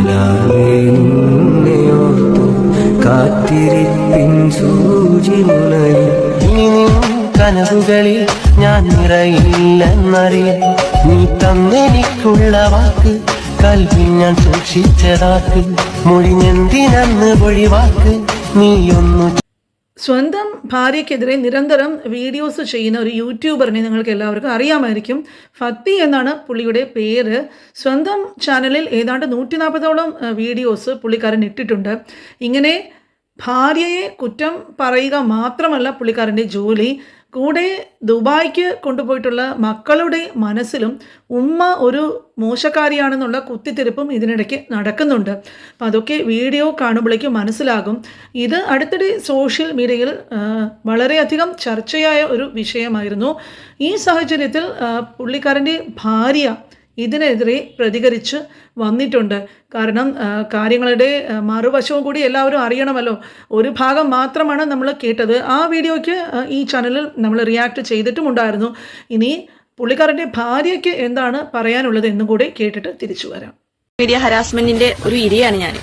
നിലാവേ നിന്നെയോർത്തു കാത്തിരിപ്പിൻ കനവുകളിൽ ഞാൻ നിറയില്ലെന്നറിയാം. നീ തന്നെനിക്കുള്ള വാക്ക് കൽവിൽ ഞാൻ സൂക്ഷിച്ചതാക്ക്. മൊഴിഞ്ഞെന്തിനന്ന് ഒഴിവാക്ക് നീയൊന്നു സ്വന്തം ഭാര്യയ്ക്കെതിരെ നിരന്തരം വീഡിയോസ് ചെയ്യുന്ന ഒരു യൂട്യൂബറിനെ നിങ്ങൾക്ക് എല്ലാവർക്കും അറിയാമായിരിക്കും. ഫത്തി എന്നാണ് പുള്ളിയുടെ പേര്. സ്വന്തം ചാനലിൽ ഏതാണ്ട് നൂറ്റി നാൽപ്പതോളം വീഡിയോസ് പുള്ളിക്കാരൻ ഇട്ടിട്ടുണ്ട്. ഇങ്ങനെ ഭാര്യയെ കുറ്റം പറയുക മാത്രമല്ല പുള്ളിക്കാരന്റെ ജോലി. കൂടെ ദുബായ്ക്ക് കൊണ്ടുപോയിട്ടുള്ള മക്കളുടെ മനസ്സിലും ഉമ്മ ഒരു മോശക്കാരിയാണെന്നുള്ള കുത്തിത്തിരിപ്പും ഇതിനിടയ്ക്ക് നടക്കുന്നുണ്ട്. അപ്പം അതൊക്കെ വീഡിയോ കാണുമ്പോഴേക്കും മനസ്സിലാകും. ഇത് അടുത്തിടെ സോഷ്യൽ മീഡിയയിൽ വളരെയധികം ചർച്ചയായ ഒരു വിഷയമായിരുന്നു. ഈ സാഹചര്യത്തിൽ പുള്ളിക്കാരന്റെ ഭാര്യ ഇതിനെതിരെ പ്രതികരിച്ച് വന്നിട്ടുണ്ട്. കാരണം കാര്യങ്ങളുടെ മറുവശവും കൂടി എല്ലാവരും അറിയണമല്ലോ. ഒരു ഭാഗം മാത്രമാണ് നമ്മൾ കേട്ടത്. ആ വീഡിയോയ്ക്ക് ഈ ചാനലിൽ നമ്മൾ റിയാക്ട് ചെയ്തിട്ടുമുണ്ടായിരുന്നു. ഇനി പുള്ളിക്കാരന്റെ ഭാര്യയ്ക്ക് എന്താണ് പറയാനുള്ളത് എന്നും കൂടി കേട്ടിട്ട് തിരിച്ചു വരാം. മീഡിയ ഹരാസ്മെന്റിന്റെ ഒരു ഇരയാണ് ഞാൻ.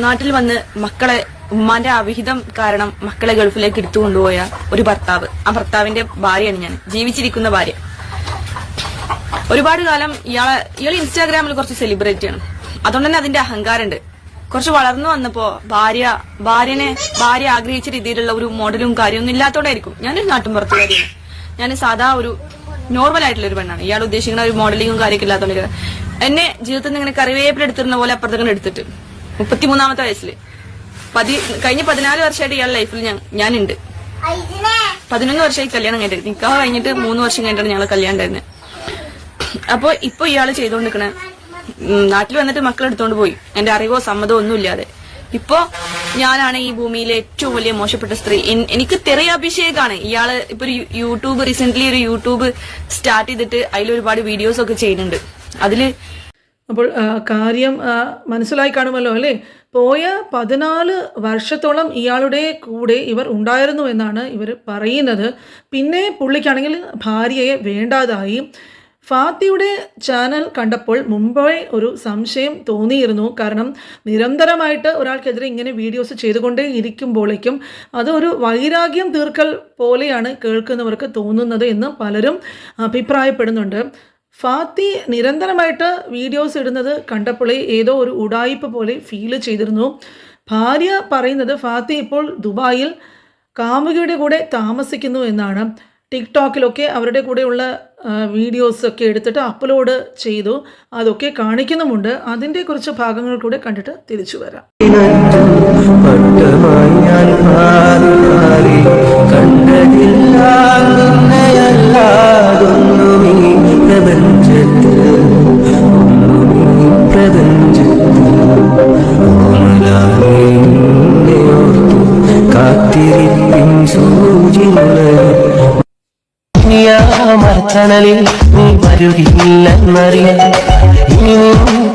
നാട്ടിൽ വന്ന് മക്കളെ ഉമ്മാന്റെ അവിഹിതം കാരണം മക്കളെ ഗൾഫിലേക്ക് എടുത്തു കൊണ്ടുപോയ ഒരു ഭർത്താവ്. ആ ഭർത്താവിന്റെ ഭാര്യയാണ് ഞാൻ. ജീവിച്ചിരിക്കുന്ന ഭാര്യ. ഒരുപാട് കാലം ഇയാളെ ഇയാൾ ഇൻസ്റ്റാഗ്രാമിൽ കുറച്ച് സെലിബ്രിറ്റിയാണ് അതുകൊണ്ട് തന്നെ അതിന്റെ അഹങ്കാരമുണ്ട്. കുറച്ച് വളർന്നു വന്നപ്പോ ഭാര്യ ഭാര്യനെ ഭാര്യ ആഗ്രഹിച്ച രീതിയിലുള്ള ഒരു മോഡലും കാര്യമൊന്നും ഇല്ലാത്തോണ്ടായിരിക്കും. ഞാനൊരു നാട്ടുമ്പുറത്തുകാരിയാണ്. ഞാൻ സാധാ ഒരു നോർമൽ ആയിട്ടുള്ള ഒരു പെണ്ണാണ്. ഇയാൾ ഉദ്ദേശിക്കുന്ന ഒരു മോഡലിങ്ങും കാര്യമൊക്കെ ഇല്ലാത്തോണ്ട് എന്നെ ജീവിതത്തിൽ നിന്ന് ഇങ്ങനെ കറിവേപ്പിൽ എടുത്തിരുന്ന പോലെ അപ്പുറത്തേക്ക് എടുത്തിട്ട്. മുപ്പത്തിമൂന്നാമത്തെ വയസ്സിൽ പതി കഴിഞ്ഞ പതിനാല് വർഷമായിട്ട് ഇയാളുടെ ലൈഫിൽ ഞാൻ ഞാനുണ്ട്. പതിനൊന്ന് വർഷമായി കല്യാണം കഴിഞ്ഞിട്ട്. നിക്കാഹ് കഴിഞ്ഞിട്ട് മൂന്ന് വർഷം കഴിഞ്ഞിട്ടാണ് ഞങ്ങൾ കല്യാണം ഉണ്ടായിരുന്നത് അപ്പൊ ഇപ്പൊ ഇയാൾ ചെയ്തോണ്ടിരിക്കണേ. നാട്ടിൽ വന്നിട്ട് മക്കളെടുത്തോണ്ട് പോയി. എന്റെ അറിവോ സമ്മതമോ ഒന്നുമില്ലാതെ ഇപ്പോ ഞാനാണ് ഈ ഭൂമിയിലെ ഏറ്റവും വലിയ മോശപ്പെട്ട സ്ത്രീ. എനിക്ക് തെറിയ അഭിഷേകാണ്. ഇയാൾ ഇപ്പൊ ഒരു യൂട്യൂബ് റീസെന്റ് ഒരു യൂട്യൂബ് സ്റ്റാർട്ട് ചെയ്തിട്ട് അതിൽ ഒരുപാട് വീഡിയോസ് ഒക്കെ ചെയ്യുന്നുണ്ട്. അതിൽ അപ്പോൾ കാര്യം മനസ്സിലായി കാണുമല്ലോ അല്ലേ? പോയ പതിനാല് വർഷത്തോളം ഇയാളുടെ കൂടെ ഇവർ ഉണ്ടായിരുന്നു എന്നാണ് ഇവർ പറയുന്നത്. പിന്നെ പുള്ളിക്കാണെങ്കിൽ ഭാര്യയെ വേണ്ടാതായി. ഫാത്തിയുടെ ചാനൽ കണ്ടപ്പോൾ മുമ്പേ ഒരു സംശയം തോന്നിയിരുന്നു. കാരണം നിരന്തരമായിട്ട് ഒരാൾക്കെതിരെ ഇങ്ങനെ വീഡിയോസ് ചെയ്തുകൊണ്ടേ ഇരിക്കുമ്പോഴേക്കും അതൊരു വൈരാഗ്യം തീർക്കൽ പോലെയാണ് കേൾക്കുന്നവർക്ക് തോന്നുന്നത് എന്ന് പലരും അഭിപ്രായപ്പെടുന്നുണ്ട്. ഫാത്തി നിരന്തരമായിട്ട് വീഡിയോസ് ഇടുന്നത് കണ്ടപ്പോഴേ ഏതോ ഒരു ഉടായിപ്പ് പോലെ ഫീൽ ചെയ്തിരുന്നു. ഭാര്യ പറയുന്നത് ഫാത്തി ഇപ്പോൾ ദുബായിൽ കാമുകിയുടെ കൂടെ താമസിക്കുന്നു എന്നാണ്. ടിക്ടോക്കിലൊക്കെ അവരുടെ കൂടെയുള്ള ആ, വീഡിയോസ് ഒക്കെ എടുത്തിട്ട് അപ്ലോഡ് ചെയ്തു. അതൊക്കെ കാണിക്കുന്നുമുണ്ട്. അതിന്റെ കുറച്ച് ഭാഗങ്ങൾ കൂടെ കണ്ടിട്ട് തിരിച്ചു വരാം.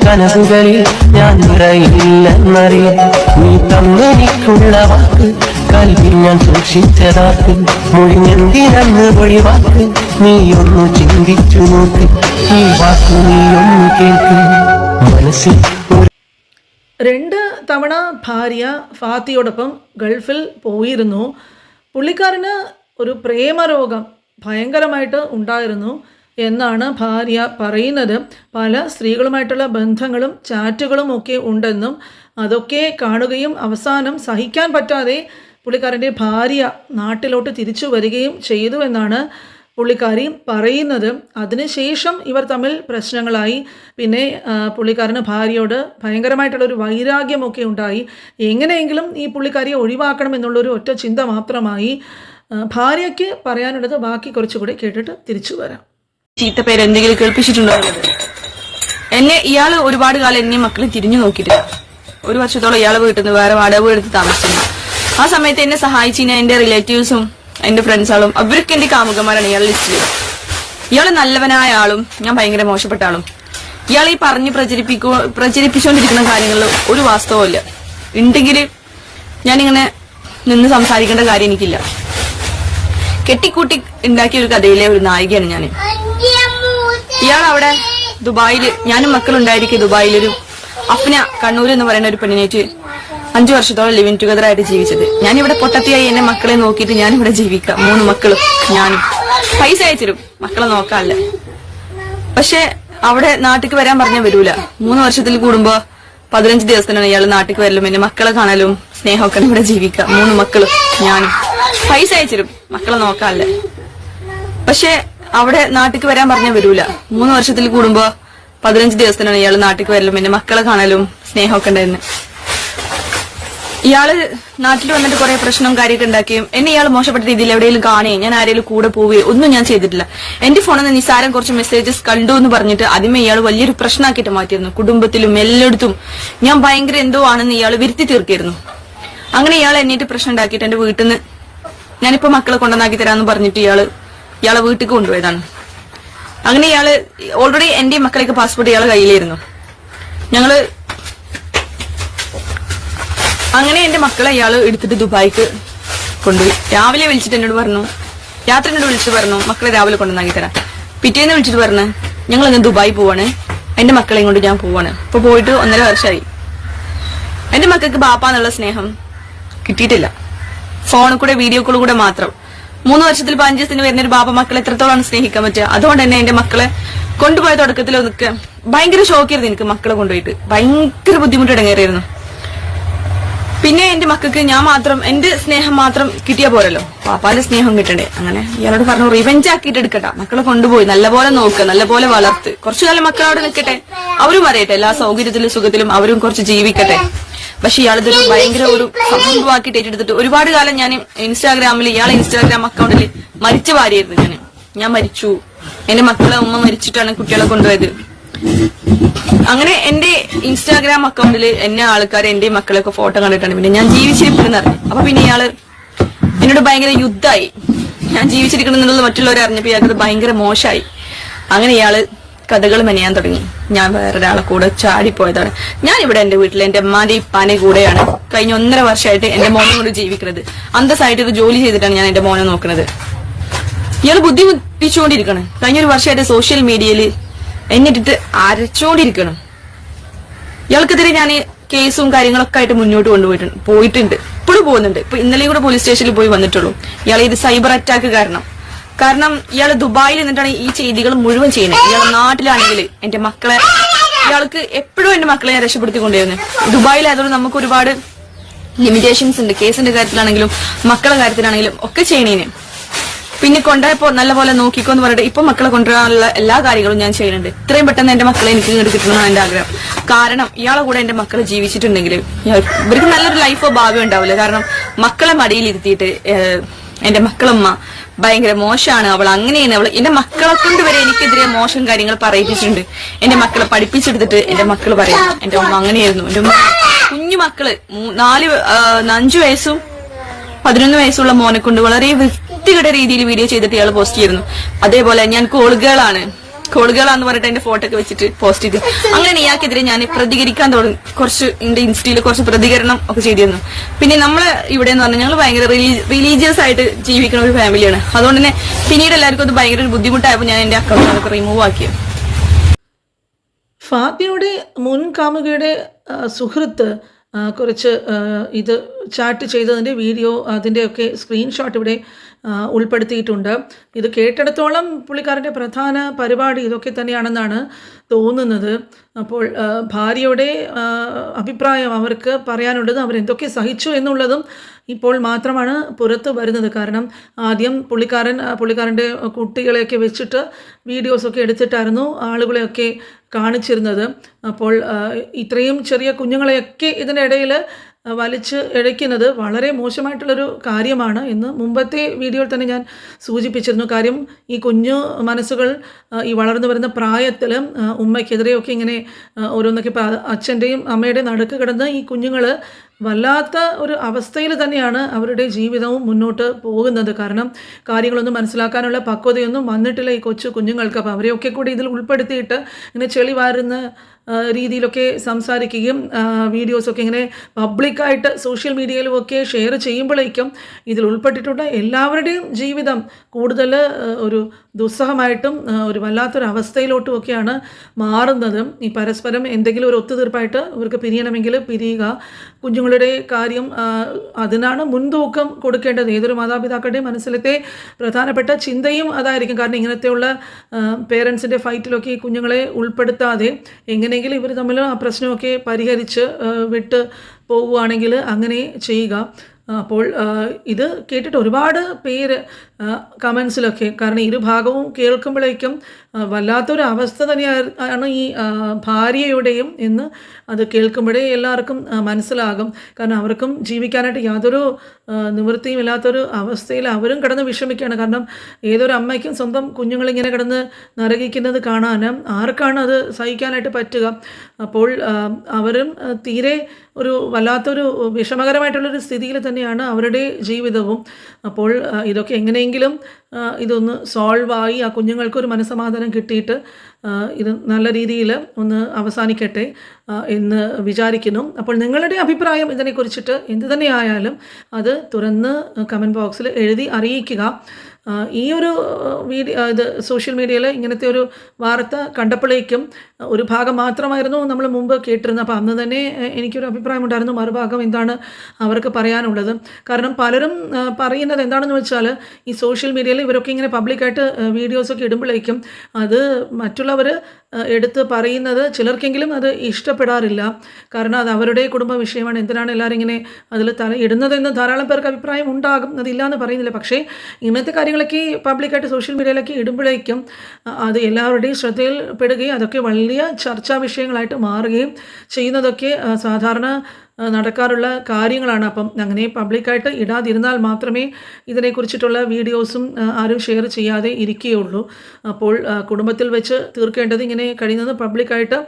കനവുകളിൽ ഞാൻ നിറയില്ലെന്നറിയാം. നീ തന്നെനിക്കുള്ള വാക്ക് കൽവിൽ ഞാൻ സൂക്ഷിച്ചതാക്ക്. മൊഴിഞ്ഞെന്തിനന്ന് ഒഴിവാക്ക് നീ ഒന്ന് ചിന്തിച്ചു നോക്ക്. ഈ വാക്ക് നീ ഒന്ന് കേൾക്ക്. മനസ്സിൽ രണ്ട് തവണ ഭാര്യ ഫാത്തിയോടൊപ്പം ഗൾഫിൽ പോയിരുന്നു. പുള്ളിക്കാരന് ഒരു പ്രേമരോഗം ഭയങ്കരമായിട്ട് ഉണ്ടായിരുന്നു. എന്നാണ് ഭാര്യ പറയുന്നത്. പല സ്ത്രീകളുമായിട്ടുള്ള ബന്ധങ്ങളും ചാറ്റുകളും ഒക്കെ ഉണ്ടെന്നും അതൊക്കെ കാണുകയും അവസാനം സഹിക്കാൻ പറ്റാതെ പുള്ളിക്കാരന്റെ ഭാര്യ നാട്ടിലോട്ട് തിരിച്ചു വരികയും ചെയ്തു എന്നാണ് പുള്ളിക്കാരി പറയുന്നത്. അതിനുശേഷം ഇവർ തമ്മിൽ പ്രശ്നങ്ങളായി. പിന്നെ പുള്ളിക്കാരന് ഭാര്യയോട് ഭയങ്കരമായിട്ടുള്ളൊരു വൈരാഗ്യമൊക്കെ ഉണ്ടായി. എങ്ങനെയെങ്കിലും ഈ പുള്ളിക്കാരിയെ ഒഴിവാക്കണം എന്നുള്ളൊരു ഒറ്റ ചിന്ത മാത്രമായി. ഭാര്യയ്ക്ക് പറയാനുള്ളത് ബാക്കി കുറച്ചുകൂടി കേട്ടിട്ട് തിരിച്ചു വരാം. ചീത്ത പേര് എന്തെങ്കിലും കേൾപ്പിച്ചിട്ടുണ്ടോ എന്നെ ഇയാൾ ഒരുപാട് കാലം എന്നെ മക്കളെ തിരിഞ്ഞു നോക്കിയിട്ടില്ല. ഒരു വർഷത്തോളം ഇയാൾ വീട്ടിൽ നിന്ന് വേറെ വാടക എടുത്ത് താമസിച്ചിരുന്നു ആ സമയത്ത് എന്നെ സഹായിച്ചിന് എന്റെ റിലേറ്റീവ്സും എന്റെ ഫ്രണ്ട്സുകളും അവരൊക്കെ എന്റെ കാമുകന്മാരാണ് ഇയാൾ ലിസ്റ്റിൽ ഇയാൾ നല്ലവനായ ആളും ഞാൻ ഭയങ്കര മോശപ്പെട്ട ആളും. ഇയാൾ ഈ പറഞ്ഞ് പ്രചരിപ്പിക്കോ പ്രചരിപ്പിച്ചുകൊണ്ടിരിക്കുന്ന കാര്യങ്ങളിൽ ഒരു വാസ്തവമില്ല. ഉണ്ടെങ്കിൽ ഞാനിങ്ങനെ നിന്ന് സംസാരിക്കേണ്ട കാര്യം എനിക്കില്ല. കെട്ടിക്കൂട്ടി ഉണ്ടാക്കിയ ഒരു കഥയിലെ ഒരു നായികയാണ് ഞാൻ ഇയാൾ അവിടെ ദുബായിൽ ഞാനും മക്കളുണ്ടായിരിക്കെ ദുബായിലൊരു അഫ്ന കണ്ണൂർ എന്ന് പറയുന്ന ഒരു പെണ്ണിനേറ്റ് അഞ്ചു വർഷത്തോളം ലിവിങ് ടുഗദർ ആയിട്ട് ജീവിച്ചത്. ഞാൻ ഇവിടെ പൊട്ടത്തിയായി എന്റെ മക്കളെ നോക്കിയിട്ട് ഞാൻ ഇവിടെ ജീവിക്കാം. മൂന്ന് മക്കളും ഞാനും. പൈസ അയച്ചിരും. മക്കളെ നോക്കാല്ല. പക്ഷെ അവിടെ നാട്ടിക്ക് വരാൻ പറഞ്ഞ വരൂല. മൂന്ന് വർഷത്തിൽ കൂടുമ്പോ പതിനഞ്ച് ദിവസത്തിനാണ് ഇയാൾ നാട്ടിക്ക് വരലും. എന്റെ മക്കളെ കാണലും സ്നേഹമൊക്കെ ഇവിടെ ജീവിക്കാം. മൂന്ന് മക്കളും ഞാനും. പൈസ അയച്ചിരും. മക്കളെ നോക്കാല്ല. പക്ഷെ അവിടെ നാട്ടിക്ക് വരാൻ പറഞ്ഞാൽ വരൂല. മൂന്ന് വർഷത്തിൽ കൂടുമ്പോ പതിനഞ്ച് ദിവസത്തിനാണ് ഇയാൾ നാട്ടിക്ക് വരലും. പിന്നെ മക്കളെ കാണലും സ്നേഹമൊക്കെ ഉണ്ടായിരുന്നു. ഇയാൾ നാട്ടിൽ വന്നിട്ട് കുറെ പ്രശ്നവും കാര്യമൊക്കെ ഉണ്ടാക്കിയും എന്നെ ഇയാൾ മോശപ്പെട്ട രീതിയിൽ എവിടെയെങ്കിലും കാണുകയും ഞാൻ ആരെങ്കിലും കൂടെ പോവുകയും ഒന്നും ഞാൻ ചെയ്തിട്ടില്ല. എന്റെ ഫോണിൽ നിന്ന് നിസാരം കുറച്ച് മെസ്സേജസ് കണ്ടു എന്ന് പറഞ്ഞിട്ട് ആദ്യമേ ഇയാൾ വലിയൊരു പ്രശ്നമാക്കിയിട്ട് മാറ്റിയിരുന്നു. കുടുംബത്തിലും എല്ലായിടത്തും ഞാൻ ഭയങ്കര എന്തോ ആണെന്ന് ഇയാൾ വിരുത്തി തീർക്കായിരുന്നു. അങ്ങനെ ഇയാൾ എന്നിട്ട് പ്രശ്നം ഉണ്ടാക്കിയിട്ട് എന്റെ വീട്ടിൽ നിന്ന് ഞാനിപ്പോ മക്കളെ കൊണ്ടുവന്നാക്കി തരാന്ന് പറഞ്ഞിട്ട് ഇയാൾ ഇയാളെ വീട്ടിൽ കൊണ്ടുപോയതാണ്. അങ്ങനെ ഇയാൾ ഓൾറെഡി എന്റെ മക്കളേക്ക് പാസ്പോർട്ട് ഇയാളെ കയ്യിലായിരുന്നു ഞങ്ങൾ അങ്ങനെ എന്റെ മക്കളെ ഇയാൾ എടുത്തിട്ട് ദുബായിക്ക് കൊണ്ടുപോയി. രാവിലെ വിളിച്ചിട്ട് എന്നോട് പറഞ്ഞു രാത്രി എന്നോട് വിളിച്ചിട്ട് പറഞ്ഞു മക്കളെ രാവിലെ കൊണ്ടുവന്നാക്കി തരാം. പിറ്റേന്ന് വിളിച്ചിട്ട് പറഞ്ഞു ഞങ്ങൾ ഇന്ന് ദുബായി പോവാണ്. എന്റെ മക്കളെയും കൊണ്ട് ഞാൻ പോവാണ്. ഇപ്പൊ പോയിട്ട് ഒന്നര വർഷമായി എന്റെ മക്കൾക്ക് ബാപ്പാന്നുള്ള സ്നേഹം കിട്ടിയിട്ടില്ല. ഫോണിൽ കൂടെ വീഡിയോ കോൾ കൂടെ മാത്രം. മൂന്ന് വർഷത്തിൽ പതിനഞ്ച് വരുന്ന ഒരു ബാപ്പ മക്കളെ എത്രത്തോളം സ്നേഹിക്കാൻ പറ്റുക? അതുകൊണ്ട് തന്നെ എന്റെ മക്കളെ കൊണ്ടുപോയ തുടക്കത്തിൽ നിൽക്കുക ഭയങ്കര ഷോക്കായിരുന്നു എനിക്ക് മക്കളെ കൊണ്ടുപോയിട്ട്. ഭയങ്കര ബുദ്ധിമുട്ട് ഇടങ്ങേറിയിരുന്നു. പിന്നെ എന്റെ മക്കൾക്ക് ഞാൻ മാത്രം എന്റെ സ്നേഹം മാത്രം കിട്ടിയാ പോരല്ലോ. പാപ്പാന്റെ സ്നേഹം കിട്ടണ്ടേ? അങ്ങനെ ഇയാളോട് പറഞ്ഞു റിവെഞ്ച് ആക്കിയിട്ട് എടുക്കട്ടെ മക്കളെ കൊണ്ടുപോയി. നല്ലപോലെ നോക്കുക നല്ലപോലെ വളർത്ത്. കുറച്ചു കാലം മക്കളോട് നിൽക്കട്ടെ. അവരും അറിയട്ടെ എല്ലാ സൗകര്യത്തിലും സുഖത്തിലും അവരും കുറച്ച് ജീവിക്കട്ടെ. പക്ഷെ ഇയാളിതൊരു ഭയങ്കര ഒരു സംഭവമാക്കിയിട്ട് ഏറ്റെടുത്തിട്ട് ഒരുപാട് കാലം ഞാൻ ഇൻസ്റ്റാഗ്രാമിൽ ഇയാളെ ഇൻസ്റ്റാഗ്രാം അക്കൗണ്ടിൽ മരിച്ച ഭാര്യയായിരുന്നു ഞാൻ ഞാൻ മരിച്ചു. എന്റെ മക്കളെ ഉമ്മ മരിച്ചിട്ടാണ് കുട്ടികളെ കൊണ്ടുപോയത്. അങ്ങനെ എന്റെ ഇൻസ്റ്റാഗ്രാം അക്കൗണ്ടിൽ എന്നെ ആൾക്കാർ എന്റെ മക്കളൊക്കെ ഫോട്ടോ കണ്ടിട്ടാണ് പിന്നെ ഞാൻ ജീവിച്ചിരിക്കുന്നു അറിഞ്ഞു. അപ്പൊ പിന്നെ ഇയാൾ എന്നോട് ഭയങ്കര യുദ്ധമായി ഞാൻ ജീവിച്ചിരിക്കണം എന്നുള്ളത് മറ്റുള്ളവരെ അറിഞ്ഞപ്പോ ഇയാൾക്ക് ഭയങ്കര മോശമായി. അങ്ങനെ ഇയാൾ കഥകൾ മെനയാൻ തുടങ്ങി. ഞാൻ വേറൊരാളെ കൂടെ ചാടിപ്പോയതാണ്. ഞാൻ ഇവിടെ എന്റെ വീട്ടിൽ എന്റെ അമ്മാന്റെ ഇപ്പാന്റെ കൂടെയാണ് കഴിഞ്ഞ ഒന്നര വർഷമായിട്ട് എന്റെ മോനെ കൊണ്ട് ജീവിക്കുന്നത്. അന്തസ്സായിട്ട് ഒരു ജോലി ചെയ്തിട്ടാണ് ഞാൻ എന്റെ മോനെ നോക്കുന്നത്. ഇയാൾ ബുദ്ധിമുട്ടിച്ചുകൊണ്ടിരിക്കണം. കഴിഞ്ഞ ഒരു വർഷമായിട്ട് സോഷ്യൽ മീഡിയയിൽ എന്നിട്ടിട്ട് അരച്ചോണ്ടിരിക്കണം. ഇയാൾക്കെതിരെ ഞാൻ കേസും കാര്യങ്ങളൊക്കെ ആയിട്ട് മുന്നോട്ട് കൊണ്ടുപോയിട്ടുണ്ട് പോയിട്ടുണ്ട്. ഇപ്പോഴും പോകുന്നുണ്ട്. ഇപ്പൊ ഇന്നലെയും കൂടെ പോലീസ് സ്റ്റേഷനിൽ പോയി വന്നിട്ടുള്ളൂ. ഇയാൾ ഇത് സൈബർ അറ്റാക്ക് കാരണം. കാരണം ഇയാൾ ദുബായിൽ നിന്നിട്ടാണ് ഈ ചെയ്തികൾ മുഴുവൻ ചെയ്യുന്നത്. ഇയാൾ നാട്ടിലാണെങ്കിൽ എന്റെ മക്കളെ ഇയാൾക്ക് എപ്പോഴും എന്റെ മക്കളെ ഞാൻ ദുബായിൽ ദുബായിലായതുകൊണ്ട് നമുക്ക് ഒരുപാട് ലിമിറ്റേഷൻസ് ഉണ്ട്. കേസിന്റെ കാര്യത്തിലാണെങ്കിലും മക്കളുടെ കാര്യത്തിലാണെങ്കിലും ഒക്കെ ചെയ്യണേന്. പിന്നെ കൊണ്ടുപോയപ്പോ നല്ലപോലെ നോക്കിക്കോ എന്ന് പറഞ്ഞിട്ട് ഇപ്പൊ മക്കളെ കൊണ്ടുവരാനുള്ള എല്ലാ കാര്യങ്ങളും ഞാൻ ചെയ്യുന്നുണ്ട്. ഇത്രയും പെട്ടെന്ന് എന്റെ മക്കളെ എനിക്ക് കിട്ടണമെന്നാണ് എന്റെ ആഗ്രഹം. കാരണം ഇയാളെ കൂടെ എന്റെ മക്കളെ ജീവിച്ചിട്ടുണ്ടെങ്കിൽ ഇവർക്ക് നല്ലൊരു ലൈഫോ ഭാവി ഉണ്ടാവില്ല. കാരണം മക്കളെ മടിയിലിരുത്തിയിട്ട് എന്റെ മക്കളമ്മ ഭയങ്കര മോശമാണ് അവൾ അങ്ങനെയാണ് അവൾ എന്റെ മക്കളെ കൊണ്ട് വരെ എനിക്കെതിരെ മോശം കാര്യങ്ങൾ പറയിപ്പിച്ചിട്ടുണ്ട്. എന്റെ മക്കളെ പഠിപ്പിച്ചെടുത്തിട്ട് എന്റെ മക്കൾ പറയും. എന്റെ അമ്മ അങ്ങനെയായിരുന്നു. എന്റെ ഉമ്മ കുഞ്ഞു മക്കൾ. നാല് അഞ്ചു വയസ്സും പതിനൊന്ന് വയസ്സുള്ള മോനെ കൊണ്ട് വളരെ വൃത്തികെട്ട രീതിയിൽ വീഡിയോ ചെയ്തിട്ട് ഇയാൾ പോസ്റ്റ് ചെയ്യുന്നു. അതേപോലെ ഞാൻ കോളുകളാണ് കോളുകളാന്ന് പറഞ്ഞിട്ട് എന്റെ ഫോട്ടോ ഒക്കെ വെച്ചിട്ട് പോസ്റ്റ് ചെയ്തു. അങ്ങനെ ഇയാൾക്കെതിരെ ഞാൻ പ്രതികരിക്കാൻ തുടങ്ങി. കുറച്ച് എന്റെ ഇൻസ്റ്റയിൽ കുറച്ച് പ്രതികരണം ഒക്കെ ചെയ്തിരുന്നു. പിന്നെ നമ്മൾ ഇവിടെ എന്ന് പറഞ്ഞാൽ ഞങ്ങൾ ഭയങ്കര റിലീജിയസ് ആയിട്ട് ജീവിക്കുന്ന ഒരു ഫാമിലിയാണ് അതുകൊണ്ട് തന്നെ പിന്നീട് എല്ലാവർക്കും അത് ഭയങ്കര ഒരു ബുദ്ധിമുട്ടായപ്പോൾ ഞാൻ എന്റെ അക്കൗണ്ട് അതൊക്കെ റിമൂവ് ആക്കിയത് ഫാത്തിയുടെ മുൻ കാമുകയുടെ സുഹൃത്ത് കുറച്ച് ഇത് ചാറ്റ് ചെയ്തതിന്റെ വീഡിയോ അതിന്റെയൊക്കെ സ്ക്രീൻഷോട്ട് ഇവിടെ ഉൾപ്പെടുത്തിയിട്ടുണ്ട്. ഇത് കേട്ടിടത്തോളം പുള്ളിക്കാരന്റെ പ്രധാന പരിപാടി ഇതൊക്കെ തന്നെയാണെന്നാണ് തോന്നുന്നത്. അപ്പോൾ ഭാര്യയുടെ അഭിപ്രായം അവർക്ക് പറയാനുള്ളത് അവരെന്തൊക്കെ സഹിച്ചു എന്നുള്ളതും ഇപ്പോൾ മാത്രമാണ് പുറത്ത് വരുന്നത്. കാരണം ആദ്യം പുള്ളിക്കാരൻ പുള്ളിക്കാരന്റെ കുട്ടികളെയൊക്കെ വെച്ചിട്ട് വീഡിയോസൊക്കെ എടുത്തിട്ടായിരുന്നു ആളുകളെയൊക്കെ കാണിച്ചിരുന്നത്. അപ്പോൾ ഇത്രയും ചെറിയ കുഞ്ഞുങ്ങളെയൊക്കെ ഇതിന്റെ ഇടയിൽ വലിച്ച് ഇഴയ്ക്കുന്നത് വളരെ മോശമായിട്ടുള്ളൊരു കാര്യമാണ് എന്ന് മുമ്പത്തെ വീഡിയോയിൽ തന്നെ ഞാൻ സൂചിപ്പിച്ചിരുന്നു. കാര്യം ഈ കുഞ്ഞു മനസ്സുകൾ ഈ വളർന്നു വരുന്ന പ്രായത്തിൽ ഉമ്മയ്ക്കെതിരെയൊക്കെ ഇങ്ങനെ ഓരോന്നൊക്കെ ഇപ്പോൾ അച്ഛന്റെയും അമ്മയുടെയും നടുക്ക് കിടന്ന് ഈ കുഞ്ഞുങ്ങൾ വല്ലാത്ത ഒരു അവസ്ഥയിൽ തന്നെയാണ് അവരുടെ ജീവിതവും മുന്നോട്ട് പോകുന്നത്. കാരണം കാര്യങ്ങളൊന്നും മനസ്സിലാക്കാനുള്ള പക്വതയൊന്നും വന്നിട്ടില്ല ഈ കൊച്ചു കുഞ്ഞുങ്ങൾക്ക്. അപ്പോൾ അവരെയൊക്കെ കൂടി ഇതിൽ ഉൾപ്പെടുത്തിയിട്ട് ഇങ്ങനെ ചെളി വാരുന്ന രീതിയിലൊക്കെ സംസാരിക്കുകയും വീഡിയോസൊക്കെ ഇങ്ങനെ പബ്ലിക്കായിട്ട് സോഷ്യൽ മീഡിയയിലും ഒക്കെ ഷെയർ ചെയ്യുമ്പോഴേക്കും ഇതിൽ ഉൾപ്പെട്ടിട്ടുള്ള എല്ലാവരുടെയും ജീവിതം കൂടുതൽ ഒരു ദുസ്സഹമായിട്ടും ഒരു വല്ലാത്തൊരു അവസ്ഥയിലോട്ടും ഒക്കെയാണ് മാറുന്നത്. ഈ പരസ്പരം എന്തെങ്കിലും ഒരു ഒത്തുതീർപ്പായിട്ട് ഇവർക്ക് പിരിയണമെങ്കിൽ പിരിയുക. കുഞ്ഞുങ്ങളുടെ കാര്യം അതിനാണ് മുൻതൂക്കം കൊടുക്കേണ്ടത്. ഏതൊരു മാതാപിതാക്കളുടെയും മനസ്സിലത്തെ പ്രധാനപ്പെട്ട ചിന്തയും അതായിരിക്കും. കാരണം ഇങ്ങനത്തെയുള്ള പേരൻസിന്റെ ഫൈറ്റിലൊക്കെ ഈ കുഞ്ഞുങ്ങളെ ഉൾപ്പെടുത്താതെ എങ്ങനെയെങ്കിലും ഇവർ തമ്മിൽ ആ പ്രശ്നമൊക്കെ പരിഹരിച്ച് വിട്ട് പോവുകയാണെങ്കിൽ അങ്ങനെ ചെയ്യുക. അപ്പോൾ ഇത് കേട്ടിട്ട് ഒരുപാട് പേര് കമൻസിലൊക്കെ കാരണം ഇരുഭാഗവും കേൾക്കുമ്പോഴേക്കും വല്ലാത്തൊരു അവസ്ഥ തന്നെയാണ് ഈ ഭാര്യയുടെയും എന്ന് അത് കേൾക്കുമ്പോഴേ എല്ലാവർക്കും മനസ്സിലാകും. കാരണം അവർക്കും ജീവിക്കാനായിട്ട് യാതൊരു നിവൃത്തിയും ഇല്ലാത്തൊരു അവസ്ഥയിൽ അവരും കിടന്ന് വിഷമിക്കുകയാണ്. കാരണം ഏതൊരു അമ്മയ്ക്കും സ്വന്തം കുഞ്ഞുങ്ങളിങ്ങനെ കിടന്ന് നരകിക്കുന്നത് കാണാൻ ആർക്കാണ് അത് സഹിക്കാനായിട്ട് പറ്റുക? അപ്പോൾ അവരും തീരെ ഒരു വല്ലാത്തൊരു വിഷമകരമായിട്ടുള്ളൊരു സ്ഥിതിയിൽ തന്നെയാണ് അവരുടെ ജീവിതവും. അപ്പോൾ ഇതൊക്കെ എങ്ങനെയെങ്കിലും ഇതൊന്ന് ഇതൊന്ന് സോൾവായി ആ കുഞ്ഞുങ്ങൾക്കൊരു മനസ്സമാധാനം കിട്ടിയിട്ട് ഇത് നല്ല രീതിയിൽ ഒന്ന് അവസാനിക്കട്ടെ എന്ന് വിചാരിക്കുന്നു. അപ്പോൾ നിങ്ങളുടെ അഭിപ്രായം ഇതിനെക്കുറിച്ചിട്ട് എന്ത് തന്നെയായാലും അത് തുറന്ന് കമന്റ് ബോക്സിൽ എഴുതി അറിയിക്കുക. ഈ ഒരു വീഡിയോ ഇത് സോഷ്യൽ മീഡിയയിൽ ഇങ്ങനത്തെ ഒരു വാർത്ത കണ്ടപ്പോഴേക്കും ഒരു ഭാഗം മാത്രമായിരുന്നു നമ്മൾ മുമ്പ് കേട്ടിരുന്നത്. അപ്പോൾ അന്ന് തന്നെ എനിക്കൊരു അഭിപ്രായം ഉണ്ടായിരുന്നു മറുഭാഗം എന്താണ് അവർക്ക് പറയാനുള്ളത്. കാരണം പലരും പറയുന്നത് എന്താണെന്ന് വെച്ചാൽ ഈ സോഷ്യൽ മീഡിയയിൽ ഇവരൊക്കെ ഇങ്ങനെ പബ്ലിക്കായിട്ട് വീഡിയോസൊക്കെ ഇടുമ്പോഴേക്കും അത് മറ്റുള്ളവർ എടുത്ത് പറയുന്നത് ചിലർക്കെങ്കിലും അത് ഇഷ്ടപ്പെടാറില്ല. കാരണം അത് അവരുടെ കുടുംബ വിഷയമാണ്. എന്തിനാണ് എല്ലാവരും ഇങ്ങനെ അതിൽ തല ഇടുന്നതെന്ന് ധാരാളം പേർക്ക് അഭിപ്രായം ഉണ്ടാകും. അതില്ല എന്ന് പറയുന്നില്ല. പക്ഷേ ഇങ്ങനത്തെ കാര്യങ്ങളൊക്കെ ഈ പബ്ലിക്കായിട്ട് സോഷ്യൽ മീഡിയയിലൊക്കെ ഇടുമ്പോഴേക്കും അത് എല്ലാവരുടെയും ശ്രദ്ധയിൽ പെടുകയും അതൊക്കെ വലിയ ചർച്ചാ വിഷയങ്ങളായിട്ട് മാറുകയും ചെയ്യുന്നതൊക്കെ സാധാരണ നടക്കാറുള്ള കാര്യങ്ങളാണ്. അപ്പം അങ്ങനെ പബ്ലിക്കായിട്ട് ഇടാതിരുന്നാൽ മാത്രമേ ഇതിനെക്കുറിച്ചിട്ടുള്ള വീഡിയോസും ആരും ഷെയർ ചെയ്യാതെ ഇരിക്കുകയുള്ളൂ. അപ്പോൾ കുടുംബത്തിൽ വെച്ച് തീർക്കേണ്ടത് ഇങ്ങനെ കഴിയുന്നത് പബ്ലിക്കായിട്ട്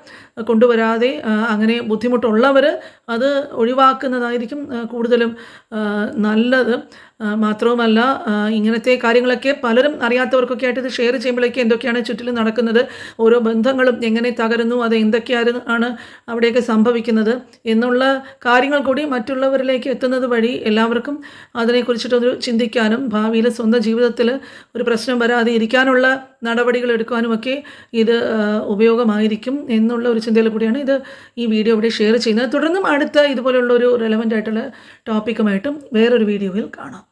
കൊണ്ടുവരാതെ അങ്ങനെ ബുദ്ധിമുട്ടുള്ളവർ അത് ഒഴിവാക്കുന്നതായിരിക്കും കൂടുതലും നല്ലത്. മാത്രവുമല്ല ഇങ്ങനത്തെ കാര്യങ്ങളൊക്കെ പലരും അറിയാത്തവർക്കൊക്കെ ആയിട്ട് ഇത് ഷെയർ ചെയ്യുമ്പോഴേക്ക് എന്തൊക്കെയാണ് ചുറ്റിലും നടക്കുന്നത് ഓരോ ബന്ധങ്ങളും എങ്ങനെ തകരുന്നു അത് എന്തൊക്കെയായിരുന്നു ആണ് അവിടെയൊക്കെ സംഭവിക്കുന്നത് എന്നുള്ള കാര്യങ്ങൾ കൂടി മറ്റുള്ളവരിലേക്ക് എത്തുന്നത് വഴി എല്ലാവർക്കും അതിനെക്കുറിച്ചിട്ടൊരു ചിന്തിക്കാനും ഭാവിയിൽ സ്വന്തം ജീവിതത്തിൽ ഒരു പ്രശ്നം വരാതെ ഇരിക്കാനുള്ള നടപടികൾ എടുക്കാനുമൊക്കെ ഇത് ഉപയോഗമായിരിക്കും എന്നുള്ള ഒരു ചിന്തയിൽ കൂടിയാണ് ഇത് ഈ വീഡിയോ ഇവിടെ ഷെയർ ചെയ്യുന്നത്. തുടർന്നും അടുത്ത ഇതുപോലുള്ള ഒരു റെലവന്റ് ആയിട്ടുള്ള ടോപ്പിക്കുമായിട്ടും വേറൊരു വീഡിയോയിൽ കാണാം.